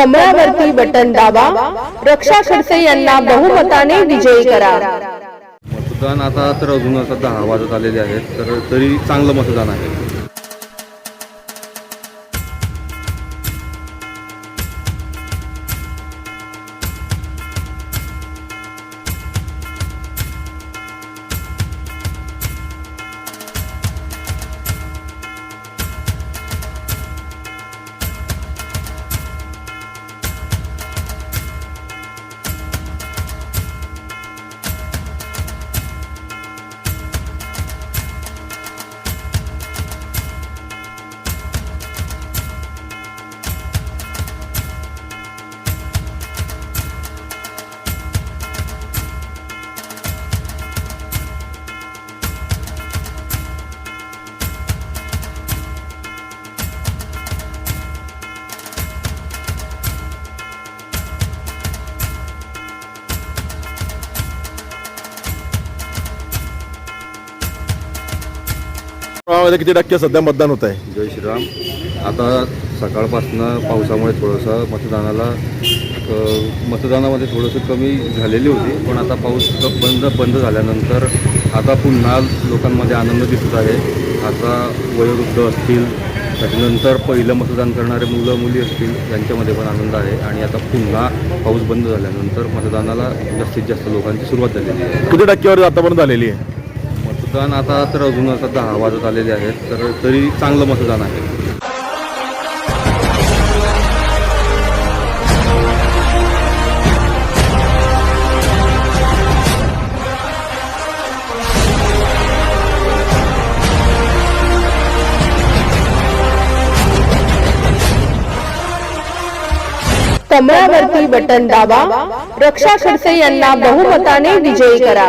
कमळावरती button दाबा. रक्षा खडसे यांना बहुमताने विजयी करा. मतदान आता तर अजून असं दहा वाजत आलेले आहेत तर तरी चांगलं मतदान आहे. गावामध्ये किती टक्के सध्या मतदान होत आहे जय श्रीराम. आता सकाळपासनं पावसामुळे थोडंसं मतदानाला अ, मतदानामध्ये थोडंसं कमी झालेली होती पण आता पाऊस क- बंद बंद झाल्यानंतर आता पुन्हा लोकांमध्ये आनंद दिसत आहे. आता वयोवृद्ध असतील त्याच्यानंतर पहिलं मतदान करणारे मुलं मुली असतील यांच्यामध्ये पण आनंद आहे. आणि आता पुन्हा पाऊस बंद झाल्यानंतर मतदानाला जास्तीत जास्त लोकांची सुरुवात झालेली आहे. किती टक्केवारी आतापर्यंत झालेली आहे? मतदान आता तर अजून असं दहा वाजत आलेले आहेत तर तरी चांगलं मतदान आहे. कमळावरती बटन दाबा रक्षा खडसे यांना बहुमताने विजयी करा.